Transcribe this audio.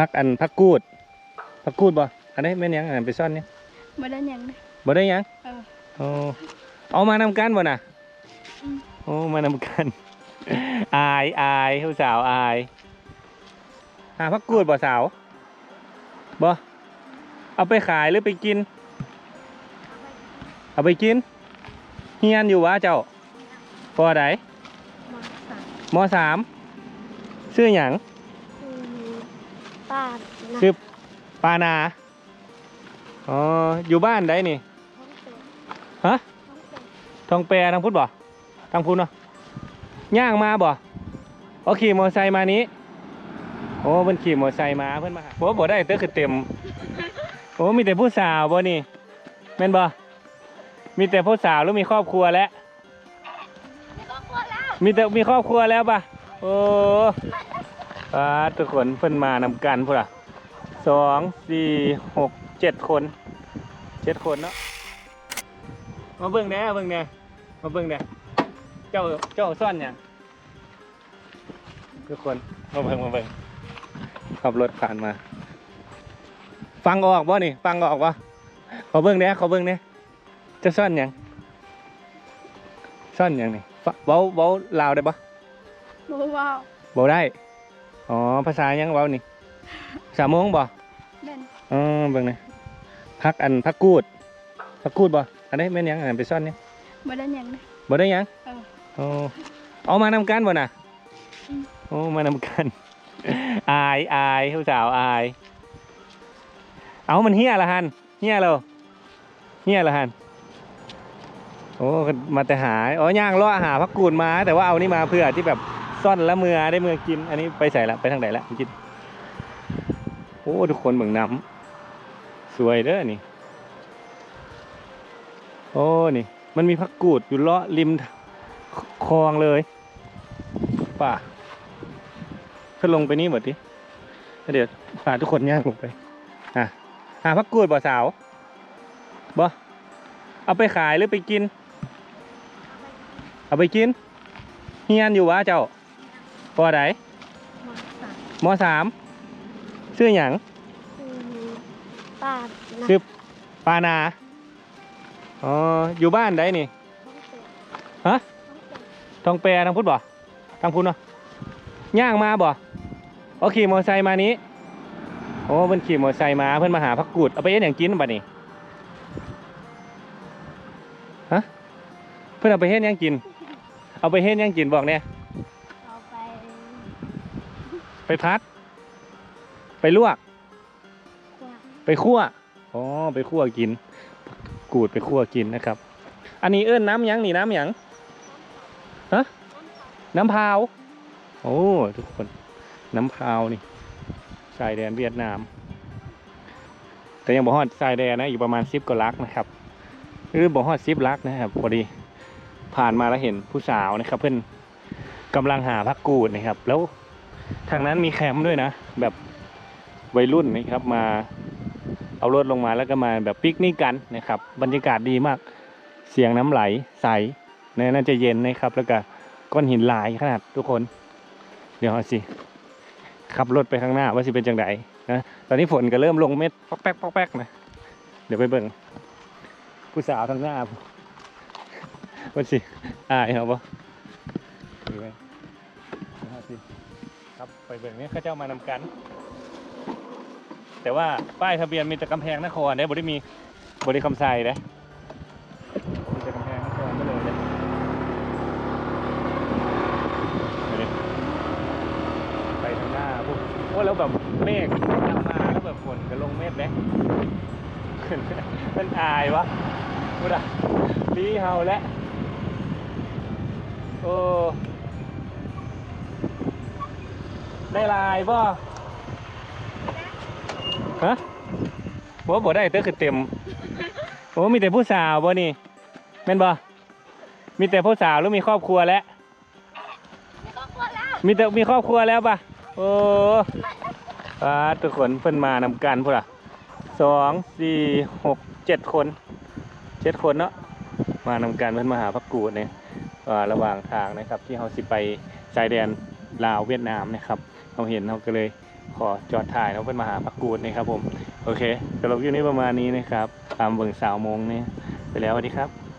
พักอันพักกูดพักกูดบ่อันนี้แม่นหยังอันนั้นไปซ่อนเนี่ยบ่ได้หยังเลยบ่ได้หยังเออ โอ้เอามานำกันบ่น่ะอืมโอ้มานำกัน อายอายผู้สาวอายหาพักกูดบ่สาวบ่เอาไปขายหรือไปกิน เอาไปกินเฮียนอยู่วะเจ้าปอใดมอสามมสามชื่อหยังอืม ป้านะชื่อปานา อ๋อ อยู่บ้านได้นี่ฮะทองแปรทางพุทธบ่ทางพุทธเนาะย่างมาบ่โอาขี่มอไซค์มานี้ โอ้เพิ่นขี่มอไซค์มาเพิ่นมาหาโอ้บ่ได้เตอคือเต็ม โอ้มีแต่ผู้สาวบ่นี่แม่นบ่มีแต่ผู้สาวหรือมีครอบครัวแล้ว มีแต่มีครอบครัวแล้วป่ะโอ้ ป้าดทุกคนเพิ่นมานำกันพุ่นอะสองสี่หกเจ็ดคนเจ็ดคนเนาะมาเบิ่งแหน่เบิ่งแหน่มาเบิ่งแหน่เจ้าเจ้าซ่อนหยังทุกคนมาเบิ่งมาเบิ่งขับรถผ่านมา ฟังออกบ่นี่ฟังออกบ่ขอเบิ่งแหน่ขอเบิ่งแหน่จะซ่อนหยังซ่อนหยังนี่ฟะเว้าเว้าลาวได้ปะบ่ว้าวเว้าได้ อ๋อภาษาหยังเว้านี่ภาษามงบ่แม่นอ๋อเบิ่งนี่พักอันพักกูดพักกูดบ่อันนี้แม่นหยังอันไปซ่อนเนี่ยบ่ได้หยังเลยบ่ได้หยังเอออ๋อเอามานำกันบ่น่ะอืม โอ้มานำกัน อายอายผู้สาวอาย เอามันเฮียละหันเฮียเราเฮียละหันโอ้มาแต่หาอ๋อย่างล่อหาพักกูดมา แต่ว่าเอานี่มาเพื่อที่แบบ ซ่อนแล้วมือได้มือกิน อันนี้ไปใส่ละไปทางไหนละกินโอ้ทุกคนเบิ่งน้ำสวยเด้อนี่ โอ้นี่ มันมีพักกูดอยู่เลาะริมคลองเลยป่าขึ้นลงไปนี่หมดดิเดี๋ยวพาทุกคนย่างลงไปอะหาพักกูดบ่สาวบ่เอาไปขายหรือไปกิน เอาไปกินเฮียนอยู่วะเจ้า ปอใดมอสามมสามชื่อหยังอืมป้านะชื่อปานา อ๋อ อยู่บ้านได้นี่ ฮะ ทองแปรทางพุทธบ่ทางพุทธเนาะย่างมาบ่เอาขี่มอไซค์มานี้ โอ้เพิ่นขี่มอไซค์มาเพิ่นมาหาพักกูด เอาไปเฮ็ดหยังกินบัดนี้ฮะ เพิ่นเอาไปเฮ็ดหยังกิน เอาไปเฮ็ดหยังกินบอกเนี่ยเอาไป ไปพัด ไปลวก ไปคั่วอ๋อไปคั่วกิน กูดไปคั่วกินนะครับ อันนี้เอิ้นน้ำหยังนี่น้ำหยังฮะน้ำพาวโอ้ทุกคน น้ำพาวนี่ชายแดนเวียดนาม แต่ยังบ่ฮอดชายแดนนะอยู่ประมาณสิบกว่าลักนะครับหรือบ่ฮอดสิบลักนะครับพอดีผ่านมาแล้วเห็นผู้สาวนะครับ เพื่อนกำลังหาพักกูดนะครับ แล้ว ทางนั้นมีแคมป์ด้วยนะ แบบวัยรุ่นนะครับมาเอารถลงมาแล้วก็มาแบบปิกนิกกันนะครับ บรรยากาศดีมากเสียงน้ำไหลใสเนี่ยน่าจะเย็นนะครับ แล้วก็ก้อนหินหลายขนาดทุกคน เดี๋ยวสิขับรถไปข้างหน้าว่าสิเป็นจังไดนะตอนนี้ฝนก็เริ่มลงเม็ดปอกแป๊กปอกแป๊กนะเดี๋ยวไปเบิ่งผู้สาวทางหน้าว่าสิอายเหรอปะ ครับไปเบิ่งนี่ยเข้าเจ้ามานำกัน แต่ว่าป้ายทะเบียนมีแต่กำแพงนครได้บ่ได้มีบ่ได้คำไซเด้มีแต่กำแพงนครก็เลยเด้ไปดิไปทางหน้าพวกโอ้แล้วแบบเมฆกำลังมาแล้วแบบฝนก็ลงเม็ดเด้มันอายวะพูดอะดีเฮาแล้วโอ้ ได้ลายป่ะฮะว่บ่ได้เตอคือเต็ม โอ้มีแต่ผู้สาวบ่นี่แม่นบ่มีแต่ผู้สาวหรือมีครอบครัวแล้วมีแต่มีครอบครัวแล้วป่ะ โอ้ป้าทุกคนเพิ่นมานำกันพุ่นอะสองสี่หกเจ็ดคนเจ็ดคนเนาะมานำกันเพิ่นมาหาพักกูดเนี่ยอ่าระหว่างทางนะครับ ที่เขาสิไปชายแดนลาวเวียดนามนะครับ เขาเห็นเขาก็เลยขอจอดถ่ายแล้วเป็นมาหาพักกูดนะครับผม โอเคสำหรับคลิปนี้ประมาณนี้นะครับตามเบิ่งสาวโมงนี่ไปแล้วสวัสดีครับ